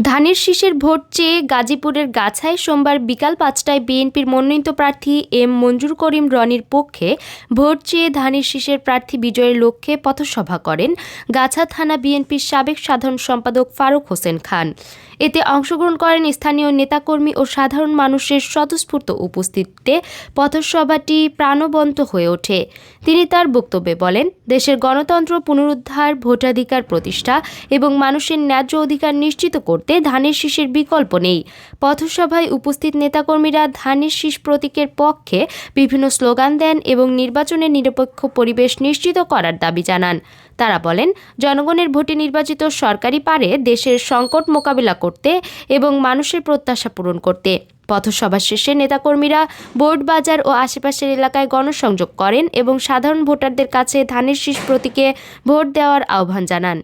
ধানের শীষের ভোট চেয়ে গাজীপুরের গাছায় সোমবার বিকাল পাঁচটায় বিএনপির মনোনীত প্রার্থী এম মঞ্জুর করিম রনির পক্ষে ভোট চেয়ে ধানের শীষের প্রার্থী বিজয়ের লক্ষ্যে পথসভা করেন গাছা থানা বিএনপির সাবেক সাধারণ সম্পাদক ফারুক হোসেন খান। এতে অংশগ্রহণ করেন স্থানীয় নেতাকর্মী ও সাধারণ মানুষের স্বতঃস্ফূর্ত উপস্থিতিতে পথসভাটি প্রাণবন্ত হয়ে ওঠে। তিনি তার বক্তব্যে বলেন, দেশের গণতন্ত্র পুনরুদ্ধার, ভোটাধিকার প্রতিষ্ঠা এবং মানুষের ন্যায্য অধিকার নিশ্চিত করতে ধানের শীষের বিকল্প নেই। পথসভায় উপস্থিত নেতাকর্মীরা ধানের শীষ প্রতীকের পক্ষে বিভিন্ন স্লোগান দেন এবং নির্বাচনের নিরপেক্ষ পরিবেশ নিশ্চিত করার দাবি জানান। তারা বলেন, জনগণের ভোটে নির্বাচিত সরকারি পারে দেশের সংকট মোকাবিলা করতে এবং মানুষের প্রত্যাশা পূরণ করতে। পথসভা শেষে নেতাকর্মীরা বোর্ড বাজার ও আশেপাশের এলাকায় গণসংযোগ করেন এবং সাধারণ ভোটারদের কাছে ধানের শীষ প্রতীকে ভোট দেওয়ার আহ্বান জানান।